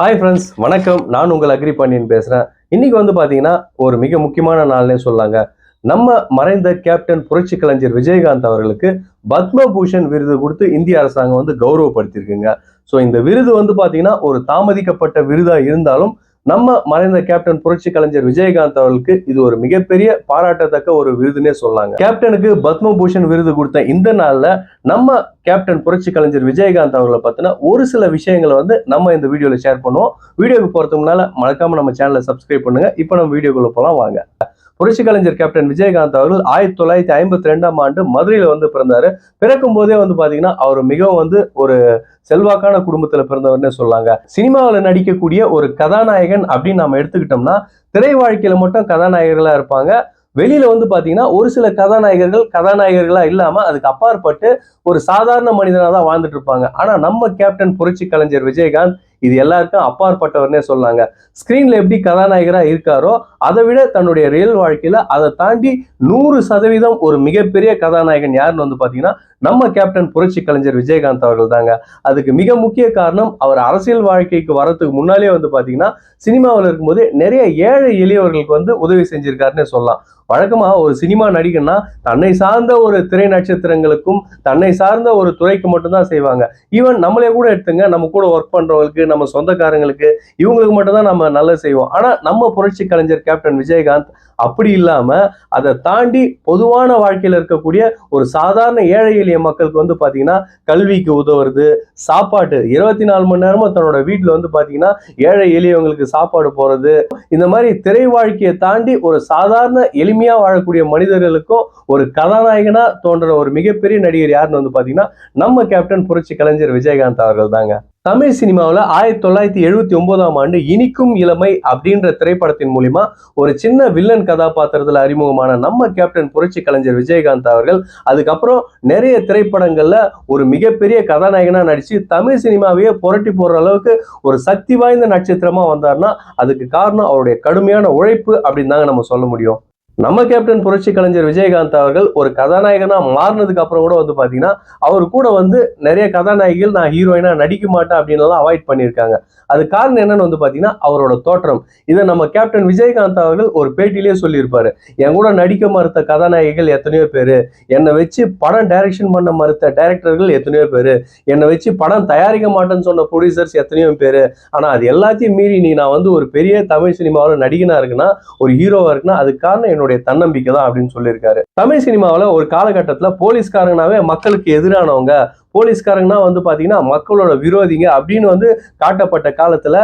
Hi friends வணக்கம். நான் உங்கள் அக்ரி பாண்டியன் பேசுகிறேன் இன்னைக்கு வந்து பார்த்தீங்கன்னா ஒரு மிக முக்கியமான நாள்னே சொல்லாங்க. நம்ம மறைந்த கேப்டன் புரட்சி கலைஞர் விஜயகாந்த் அவர்களுக்கு பத்மபூஷன் விருது கொடுத்து இந்திய அரசாங்கம் வந்து கௌரவப்படுத்தியிருக்குங்க. ஸோ இந்த விருது வந்து பார்த்தீங்கன்னா ஒரு தாமதிக்கப்பட்ட விருதாக இருந்தாலும் நம்ம மறைந்த கேப்டன் புரட்சி கலைஞர் விஜயகாந்த் அவர்களுக்கு இது ஒரு மிகப்பெரிய பாராட்டத்தக்க ஒரு விருதுனே சொல்லாங்க கேப்டனுக்கு பத்மபூஷன் விருது கொடுத்த இந்த நாள்ல நம்ம கேப்டன் புரட்சி கலைஞர் விஜயகாந்த் அவர்களை பத்தின ஒரு சில விஷயங்களை வந்து நம்ம இந்த வீடியோவில் ஷேர் பண்ணுவோம். வீடியோக்கு போகிறதுக்கு முன்னால் மறக்காமல் நம்ம சேனலை சப்ஸ்கிரைப் பண்ணுங்க. இப்போ நம்ம வீடியோக்குள்ளே போலாம் வாங்க. புரட்சி கலைஞர் கேப்டன் விஜயகாந்த் அவர்கள் ஆயிரத்தி தொள்ளாயிரத்தி ஐம்பத்தி ரெண்டாம் ஆண்டு மதுரையில் வந்து பிறந்தாரு. பிறக்கும் போதே வந்து பாத்தீங்கன்னா அவர் மிகவும் வந்து ஒரு செல்வாக்கான குடும்பத்துல பிறந்தவர்னே சொல்லாங்க. சினிமாவில் நடிக்கக்கூடிய ஒரு கதாநாயகன் அப்படின்னு நம்ம எடுத்துக்கிட்டோம்னா திரை வாழ்க்கையில மட்டும் கதாநாயகர்களா இருப்பாங்க. வெளியில வந்து பாத்தீங்கன்னா ஒரு சில கதாநாயகர்கள் கதாநாயகர்களா இல்லாம அதுக்கு அப்பாற்பட்டு ஒரு சாதாரண மனிதனா தான் வாழ்ந்துட்டு இருப்பாங்க. ஆனா நம்ம கேப்டன் புரட்சி கலைஞர் விஜயகாந்த் இது எல்லாருக்கும் அப்பாற்பட்டவர்னே சொல்லாங்க ஸ்கிரீன்ல எப்படி கதாநாயகரா இருக்காரோ அதை விட தன்னுடைய ரியல் வாழ்க்கையில அதை தாண்டி நூறு சதவீதம் ஒரு மிகப்பெரிய கதாநாயகன் யாருன்னு வந்து பாத்தீங்கன்னா நம்ம கேப்டன் புரட்சி கலைஞர் விஜயகாந்த் அவர்கள் தாங்க. அதுக்கு மிக முக்கிய காரணம் அவர் அரசியல் வாழ்க்கைக்கு வரத்துக்கு முன்னாலே வந்து பாத்தீங்கன்னா சினிமாவில் இருக்கும்போது நிறைய ஏழை எளியவர்களுக்கு வந்து உதவி செஞ்சிருக்காருன்னு சொல்லலாம். வழக்கமாக ஒரு சினிமா நடிகன்னா தன்னை சார்ந்த ஒரு திரை நட்சத்திரங்களுக்கும் தன்னை சார்ந்த ஒரு துறைக்கு மட்டும்தான் செய்வாங்க. ஈவன் நம்மளே கூட எடுத்துங்க நம்ம கூட ஒர்க் பண்றவங்களுக்கு நம்ம சொந்தக்காரங்களுக்கு இவங்களுக்கு மட்டும்தான் நம்ம நல்லது செய்வோம். ஆனா நம்ம புரட்சி கலைஞர் கேப்டன் விஜயகாந்த் அப்படி இல்லாம அதை தாண்டி பொதுவான வாழ்க்கையில இருக்கக்கூடிய ஒரு சாதாரண ஏழை எளிய மக்களுக்கு வந்து பாத்தீங்கன்னா கல்விக்கு உதவுறது சாப்பாட்டு இருபத்தி நாலு மணி நேரமும் தன்னோட வீட்டுல வந்து பாத்தீங்கன்னா ஏழை எளியவங்களுக்கு சாப்பாடு போறது இந்த மாதிரி திரை வாழ்க்கையை தாண்டி ஒரு சாதாரண எளிமையா வாழக்கூடிய மனிதர்களுக்கும் ஒரு கதாநாயகனா தோன்ற ஒரு மிகப்பெரிய நடிகர் யாருன்னு வந்து பாத்தீங்கன்னா நம்ம கேப்டன் புரட்சி கலைஞர் விஜயகாந்த் அவர்கள் தாங்க தமிழ் சினிமாவில் ஆயிரத்தி தொள்ளாயிரத்தி எழுபத்தி ஒன்பதாம் ஆண்டு இனிக்கும் இளமை அப்படின்ற திரைப்படத்தின் மூலிமா ஒரு சின்ன வில்லன் கதாபாத்திரத்தில் அறிமுகமான நம்ம கேப்டன் புரட்சி கலைஞர் விஜயகாந்த் அவர்கள் அதுக்கப்புறம் நிறைய திரைப்படங்களில் ஒரு மிகப்பெரிய கதாநாயகனாக நடித்து தமிழ் சினிமாவையே புரட்டி போடுற அளவுக்கு ஒரு சக்தி வாய்ந்த நட்சத்திரமாக வந்தார்னா அதுக்கு காரணம் அவருடைய கடுமையான உழைப்பு அப்படின்னு தாங்க நம்ம சொல்ல முடியும். நம்ம கேப்டன் புரட்சி கலைஞர் விஜயகாந்த் அவர்கள் ஒரு கதாநாயகனா மாறினதுக்கு அப்புறம் கூட வந்து பாத்தீங்கன்னா அவர் கூட வந்து நிறைய கதாநாயகிகள் நான் ஹீரோயினா நடிக்க மாட்டேன் அப்படின்னு அவாய்ட் பண்ணியிருக்காங்க. அது காரணம் என்னன்னு வந்து பாத்தீங்கன்னா அவரோட தோற்றம். இதை நம்ம கேப்டன் விஜயகாந்த் அவர்கள் ஒரு பேட்டிலேயே சொல்லியிருப்பாரு. என் கூட நடிக்க மறுத்த கதாநாயகிகள் எத்தனையோ பேரு என்னை வச்சு படம் டைரக்ஷன் பண்ண மறுத்த டைரக்டர்கள் எத்தனையோ பேரு என்னை வச்சு படம் தயாரிக்க மாட்டேன்னு சொன்ன ப்ரொடியூசர்ஸ் எத்தனையோ பேரு. ஆனா அது எல்லாத்தையும் மீறி நீ நான் வந்து ஒரு பெரிய தமிழ் சினிமாவில் நடிகனா இருக்குன்னா ஒரு ஹீரோவா இருக்குன்னா அது காரணம் என்னுடைய தன்னம்பிக்கை தான் அப்படின்னு சொல்லியிருக்காரு. தமிழ் சினிமாவில் ஒரு காலகட்டத்தில் போலீஸ்காரங்கனாவே மக்களுக்கு எதிரானவங்க. போலீஸ்காரங்கன்னா வந்து பாத்தீங்கன்னா மக்களோட விரோதிங்க அப்படின்னு வந்து காட்டப்பட்ட காலத்துல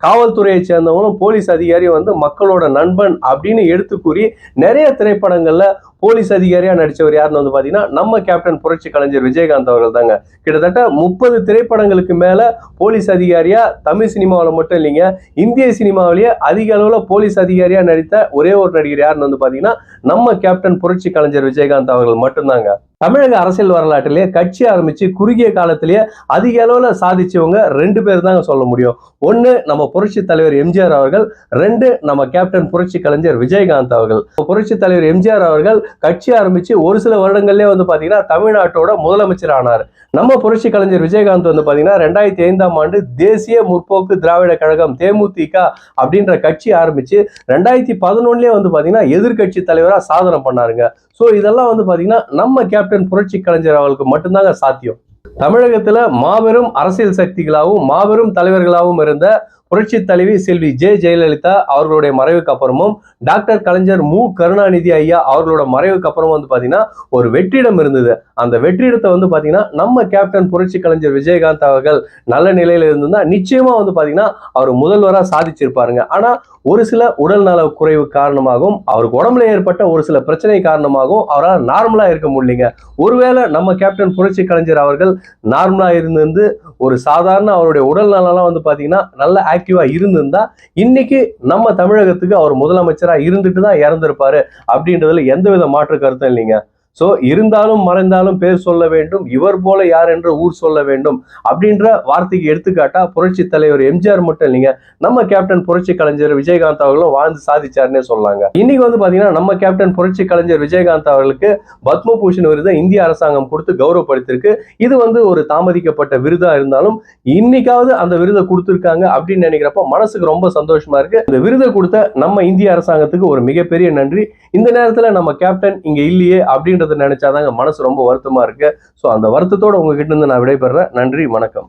காவல்துறையை சேர்ந்தவங்களும் போலீஸ் அதிகாரியும் வந்து மக்களோட நண்பன் அப்படின்னு எடுத்து கூறி நிறைய திரைப்படங்கள்ல போலீஸ் அதிகாரியா நடிச்சவர் யாருன்னு வந்து பாத்தீங்கன்னா நம்ம கேப்டன் புரட்சி கலைஞர் விஜயகாந்த் அவர்கள் தாங்க கிட்டத்தட்ட முப்பது திரைப்படங்களுக்கு மேல போலீஸ் அதிகாரியா தமிழ் சினிமாவில் மட்டும் இல்லைங்க இந்திய சினிமாவிலேயே அதிக அளவுல போலீஸ் அதிகாரியா நடித்த ஒரே ஒரு நடிகர் யாருன்னு வந்து பாத்தீங்கன்னா நம்ம கேப்டன் புரட்சி கலைஞர் விஜயகாந்த் அவர்கள் மட்டும்தாங்க. தமிழக அரசியல் வரலாற்றிலேயே கட்சி ஆரம்பிச்சு குறுகிய காலத்திலேயே அதிக அளவில் சாதிச்சவங்க ரெண்டு பேர் தாங்க சொல்ல முடியும். ஒன்று நம்ம புரட்சி தலைவர் எம்ஜிஆர் அவர்கள் ரெண்டு நம்ம கேப்டன் புரட்சி கலைஞர் விஜயகாந்த் அவர்கள். புரட்சி தலைவர் எம்ஜிஆர் அவர்கள் கட்சி ஆரம்பிச்சு ஒரு சில வருடங்கள்லேயே வந்து பார்த்தீங்கன்னா தமிழ்நாட்டோட முதலமைச்சர் ஆனார் நம்ம புரட்சி கலைஞர் விஜயகாந்த் வந்து பார்த்தீங்கன்னா ரெண்டாயிரத்தி ஐந்தாம் ஆண்டு தேசிய முற்போக்கு திராவிட கழகம் தேமுதிக அப்படின்ற கட்சி ஆரம்பிச்சு ரெண்டாயிரத்தி பதினொன்னுலேயே வந்து பார்த்தீங்கன்னா எதிர்கட்சி தலைவராக சாதனை பண்ணாருங்க. ஸோ இதெல்லாம் வந்து பார்த்தீங்கன்னா நம்ம கேப்டன் புரட்சி கலைஞர் அவர்களுக்கு மட்டும்தாங்க சாத்தியம். தமிழகத்துல மாபெரும் அரசியல் சக்திகளாகவும் மாபெரும் தலைவர்களாகவும் இருந்த புரட்சி தலைவி செல்வி ஜெ. ஜெயலலிதா அவர்களுடைய மறைவுக்கு அப்புறமும் டாக்டர் கலைஞர் மு. கருணாநிதி ஐயா அவர்களோட மறைவுக்கு அப்புறம் வந்து பாத்தீங்கன்னா ஒரு வெற்றிடம் இருந்தது. அந்த வெற்றிடத்தை வந்து பாத்தீங்கன்னா நம்ம கேப்டன் புரட்சி கலைஞர் விஜயகாந்த் அவர்கள் நல்ல நிலையில இருந்திருந்தா நிச்சயமா வந்து பாத்தீங்கன்னா அவர் முதல்வராக சாதிச்சிருப்பாருங்க. ஆனா ஒரு சில உடல் நல குறைவு காரணமாகவும் அவருக்கு உடம்புல ஏற்பட்ட ஒரு சில பிரச்சனை காரணமாகவும் அவரால் நார்மலா இருக்க முடியலைங்க. ஒருவேளை நம்ம கேப்டன் புரட்சி கலைஞர் அவர்கள் நார்மலா இருந்து ஒரு சாதாரண அவருடைய உடல் நலம்லாம் வந்து பாத்தீங்கன்னா நல்ல ஆக்டிவாக இருந்திருந்தா இன்னைக்கு நம்ம தமிழகத்துக்கு அவர் முதலமைச்சரா இருந்துட்டு தான் இறந்திருப்பாரு அப்படின்றதுல எந்தவித மாற்று கருத்தும் இல்லைங்க. ஸோ இருந்தாலும் மறைந்தாலும் பேர் சொல்ல வேண்டும் இவர் போல யார் என்று ஊர் சொல்ல வேண்டும் அப்படின்ற வார்த்தைக்கு எடுத்துக்காட்டா புரட்சி தலைவர் எம்ஜிஆர் மட்டும் இல்லைங்க நம்ம கேப்டன் புரட்சி கலைஞர் விஜயகாந்த் அவர்களும் வாழ்ந்து சாதிச்சாருன்னே சொல்லாங்க. இன்னைக்கு வந்து பாத்தீங்கன்னா நம்ம கேப்டன் புரட்சி கலைஞர் விஜயகாந்த் அவர்களுக்கு பத்ம பூஷன் விருதை இந்திய அரசாங்கம் கொடுத்து கௌரவப்படுத்திருக்கு இது வந்து ஒரு தாமதிக்கப்பட்ட விருதா இருந்தாலும் இன்னைக்காவது அந்த விருதை கொடுத்துருக்காங்க அப்படின்னு நினைக்கிறப்ப மனசுக்கு ரொம்ப சந்தோஷமா இருக்கு. இந்த விருதை கொடுத்த நம்ம இந்திய அரசாங்கத்துக்கு ஒரு மிகப்பெரிய நன்றி. இந்த நேரத்துல நம்ம கேப்டன் இங்க இல்லையே அப்படின்ற நினைச்சாதாங்க மனசு ரொம்ப வருத்தமா இருக்கு. ஸோ அந்த வருத்தத்தோட உங்ககிட்ட இருந்து நான் விடைபெறேன் நன்றி வணக்கம்.